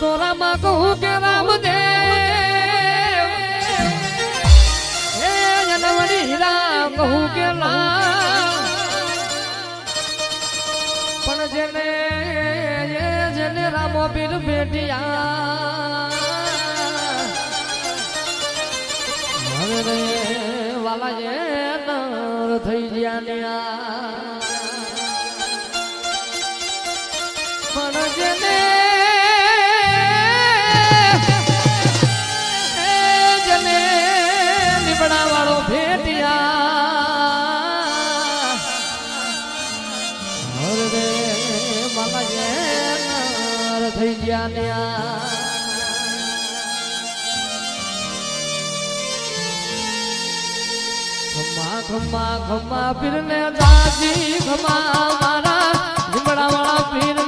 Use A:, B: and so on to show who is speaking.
A: તો રામા કહું કે રામદેવ. હે જનવડી રામ કહું કે રામ પણ જેને, એ જેને રામો પીર ભેટિયા. હવે વાલા એ થઈ ગયા થઈ ગયા ત્યાં ખમા ખમા ખમા પીર ને દાજી ખમા મારા લીમડા વાળા પીર